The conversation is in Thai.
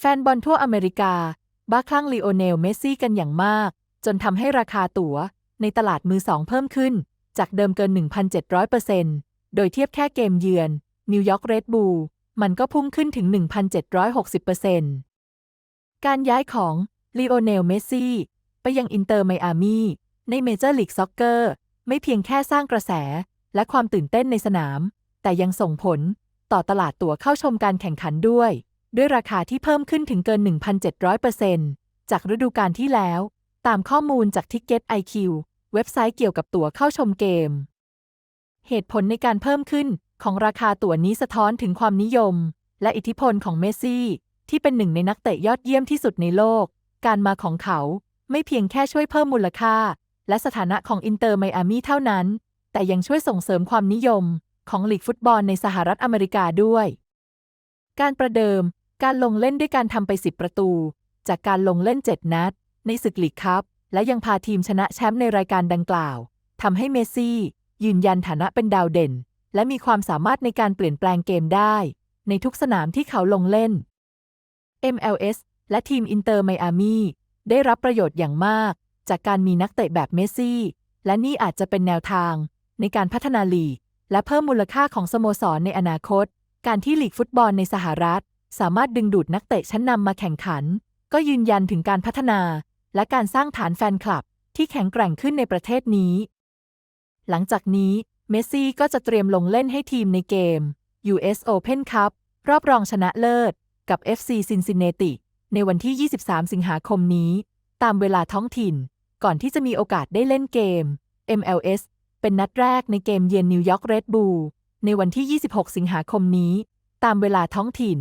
แฟนบอลทั่วอเมริกา บ้าคลั่งลีโอเนล เมสซี่กันอย่างมาก จนทำให้ราคาตั๋ว ในตลาดมือสองเพิ่มขึ้น จากเดิมเกิน 1,700%โดยเทียบแค่เกมเยือน นิวยอร์กเรดบูลมันก็พุ่งขึ้นถึง 1,760%การย้ายของลีโอเนล เมสซี่ไปยังอินเตอร์ไมอามีในเมเจอร์ลีกซ็อกเกอร์ไม่เพียงแค่สร้างกระแส และความตื่นเต้นในสนาม แต่ยังส่งผลต่อตลาดตั๋วเข้าชมการแข่งขันด้วย ด้วยราคาที่เพิ่มขึ้นถึงเกิน 1,700%จากฤดูกาลที่แล้ว ตามข้อมูลจาก Ticket IQ เว็บไซต์เกี่ยวกับตั๋วเข้าชมเกม เหตุผลในการเพิ่มขึ้นของราคาตั๋วนี้สะท้อนถึงความนิยม และอิทธิพลของเมสซี่ ที่เป็นหนึ่งในนักเตะยอดเยี่ยมที่สุดในโลก การมาของเขาไม่เพียงแค่ช่วยเพิ่มมูลค่า และสถานะของอินเตอร์ไมอามีเท่านั้น แต่ยังช่วยส่งเสริมความนิยมของลีกฟุตบอลในสหรัฐอเมริกาด้วย การประเดิม การลงเล่นด้วยการทำไป 10 ประตู จากการลงเล่น 7 นัด ในศึกลีกคัพและยังพาทีมชนะแชมป์ในรายการดังกล่าวทำให้เมสซี่ ยืนยันฐานะเป็นดาวเด่น และมีความสามารถในการเปลี่ยนแปลงเกมได้ ในทุกสนามที่เขาลงเล่น MLS และทีมอินเตอร์ไมอามีได้รับประโยชน์อย่างมาก จากการมีนักเตะแบบเมสซี่ และนี่อาจจะเป็นแนวทาง ในการพัฒนาลีก และเพิ่มมูลค่าของสโมสรในอนาคต การที่ลีกฟุตบอลในสหรัฐ สามารถดึงดูดนักเตะชั้นนำมาแข่งขัน ก็ยืนยันถึงการพัฒนา และการสร้างฐานแฟนคลับ ที่แข็งแกร่งขึ้นในประเทศนี้ หลังจากนี้ เมสซี่ก็จะเตรียมลงเล่นให้ทีมในเกม US Open Cup รอบรองชนะเลิศ กับ FC Cincinnati ในวันที่ 23 สิงหาคมนี้ ตามเวลาท้องถิ่น ก่อนที่จะมีโอกาสได้เล่นเกม MLS เป็นนัดแรกในเกมเยือนนิวยอร์กเรดบูลในวันที่ 26 สิงหาคมนี้ ตามเวลาท้องถิ่น